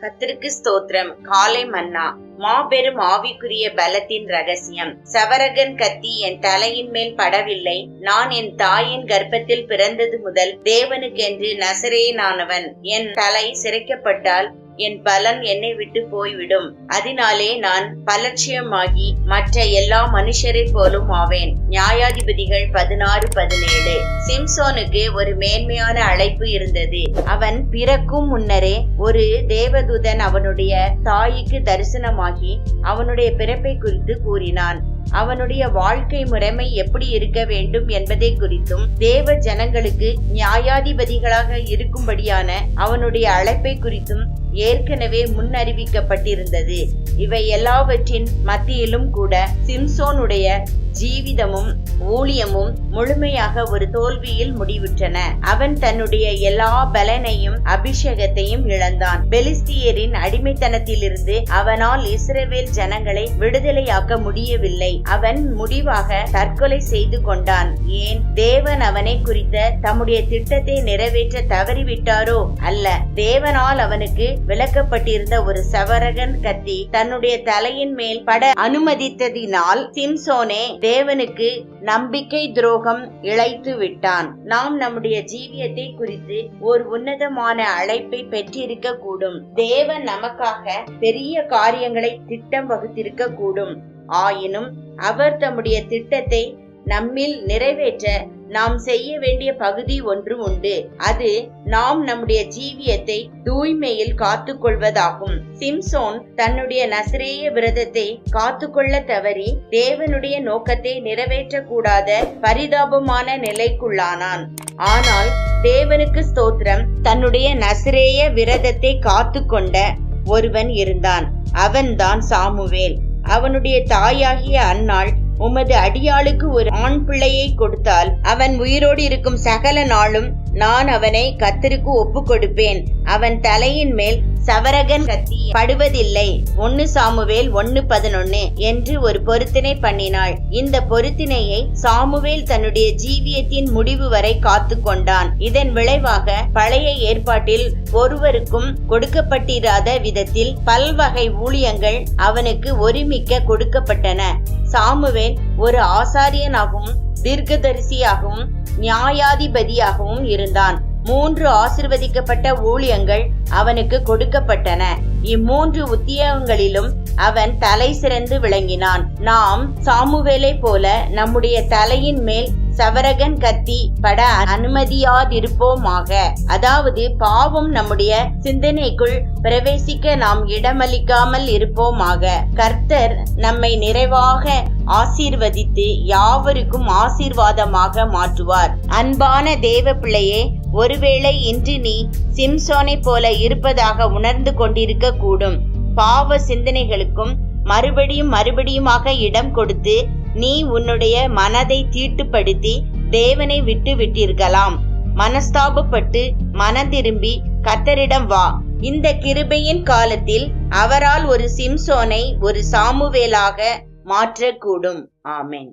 கத்திற்கு ஸ்தோத்திரம். காலை மன்னா. மாபெரும் ஆவிக்குரிய பலத்தின் ரகசியம். சவரகன் கத்தி என் தலையின் மேல் படவில்லை. நான் என் தாயின் கர்ப்பத்தில் பிறந்தது முதல் தேவனுக்கென்று நசரேனானவன் என் தலை சிறைக்கப்பட்டால் என் பலன் என்னை விட்டு போய்விடும். அதனாலே நான் பலட்சியமாகி மற்ற எல்லா மனுஷரை போலும் ஆவேன். நியாயாதிபதிகள் பதினாறு பதினேழு. சிம்சோனுக்கு ஒரு மேன்மையான அழைப்பு இருந்தது. அவன் பிறக்கும் முன்னரே ஒரு தேவதூதன் அவனுடைய தாய்க்கு தரிசனமாகி அவனுடைய பிறப்பை குறித்து கூறினான். அவனுடைய வாழ்க்கை முறைமை எப்படி இருக்க வேண்டும் என்பதை குறித்தும் தேவ ஜனங்களுக்கு நியாயாதிபதிகளாக இருக்கும்படியான அவனுடைய அழைப்பை குறித்தும் ஏற்கனவே முன்னறிவிக்கப்பட்டிருந்தது. இவை எல்லாவற்றின் மத்தியிலும் கூட சிம்சோனுடைய ஜீவிதமும் ஊழியமும் முழுமையாக ஒரு தோல்வியில் முடிவுற்றன. அவன் தன்னுடைய எல்லா பலனையும் அபிஷேகத்தையும் இழந்தான். பெலிஸ்தியரின் அடிமைத்தனத்திலிருந்து அவனால் இஸ்ரேவேல் ஜனங்களை விடுதலையாக்க முடியவில்லை. அவன் முடிவாக தற்கொலை செய்து கொண்டான். ஏன்? தேவன் அவனை குறித்த தம்முடைய திட்டத்தை நிறைவேற்ற தவறிவிட்டாரோ? அல்ல. தேவனால் அவனுக்கு விளக்கப்பட்டிருந்த ஒரு சவரகன் கத்தி தன்னுடைய தலையின் மேல் பட அனுமதித்ததினால் சிம்சோனே தேவனுக்கு நம்பிக்கை துரோகம் இழைத்து விட்டான். நாம் நம்முடைய ஜீவியத்தை குறித்து ஒரு உன்னதமான அழைப்பை பெற்றிருக்க கூடும் தேவன் நமக்காக பெரிய காரியங்களை திட்டம் வகுத்திருக்க கூடும் ஆயினும் அவர் தம்முடைய திட்டத்தை நம்மில் நிறைவேற்ற நாம் செய்ய வேண்டிய பகுதி ஒன்று உண்டு. அது நாம் நம்முடைய ஜீவியத்தை தூய்மையில் காத்துக்கொள்வதாகும் சிம்சோன் தன்னுடைய நசிரேய விரதத்தை காத்துக்கொள்ள தவறி தேவனுடைய நோக்கத்தை நிறைவேற்றக்கூடாத பரிதாபமான நிலைக்குள்ளானான். ஆனால் தேவனுக்கு ஸ்தோத்திரம் தன்னுடைய நசரேய விரதத்தை காத்துக்கொண்ட ஒருவன் இருந்தான். அவன்தான் சாமுவேல். அவனுடைய தாயாகிய அன்னாள் உமது அடியாளுக்கு ஒரு ஆண் பிள்ளையை கொடுத்தால் அவன் உயிரோடு இருக்கும் சகல நாளும் நான் அவனை கத்தருக்கு ஒப்பு கொடுப்பேன் அவன் தலையின் மேல் சவரகன் கத்தி படுவதில்லை. ஒன்னு சாமுவேல் ஒன்னு பதினொன்னு என்று ஒரு பொருத்தினை பண்ணினாள். இந்த பொருத்தினையை சாமுவேல் தன்னுடைய ஜீவியத்தின் முடிவு வரை காத்து கொண்டான். இதன் விளைவாக பழைய ஏற்பாட்டில் ஒருவருக்கும் கொடுக்கப்பட்டிராத விதத்தில் பல்வகை ஊழியங்கள் அவனுக்கு ஒருமிக்க கொடுக்கப்பட்டன. சாமுவேல் ஒரு ஆசாரியனாகவும் தீர்க்கதரிசியாகவும் நியாயாதிபதியாகவும் இருந்தான். மூன்று ஆசிர்வதிக்கப்பட்ட ஊழியங்கள் அவனுக்கு கொடுக்கப்பட்டன. இம்மூன்று உத்தியோகங்களிலும் அவன் தலை சிறந்து விளங்கினான். நாம் சாமுவேலை போல நம்முடைய தலையின் மேல் சவரகன் கத்தி பட அனுமதியாதிருப்போமாக. அதாவது பாவம் நம்முடைய சிந்தனைக்குள் பிரவேசிக்க நாம் இடமளிக்காமல் இருப்போமாக. கர்த்தர் நம்மை நிறைவாக ஆசீர்வதித்து யாவருக்கும் ஆசீர்வாதமாக மாற்றுவார். அன்பான தேவ பிள்ளையே ஒருவேளை இன்று நீ சிம்சோனை போல இருப்பதாக உணர்ந்து கொண்டிருக்க கூடும் பாவ சிந்தனைகளுக்கும் மறுபடியும் மறுபடியுமாக இடம் கொடுத்து நீ உன்னுடைய மனதை தீட்டுப்படுத்தி தேவனை விட்டு விட்டிருக்கலாம். மனஸ்தாபப்பட்டு மனம் திரும்பி கத்தரிடம் வா. இந்த கிருபையின் காலத்தில் அவரால் ஒரு சிம்சோனை ஒரு சாமுவேலாக மாற்றக்கூடும். ஆமேன்.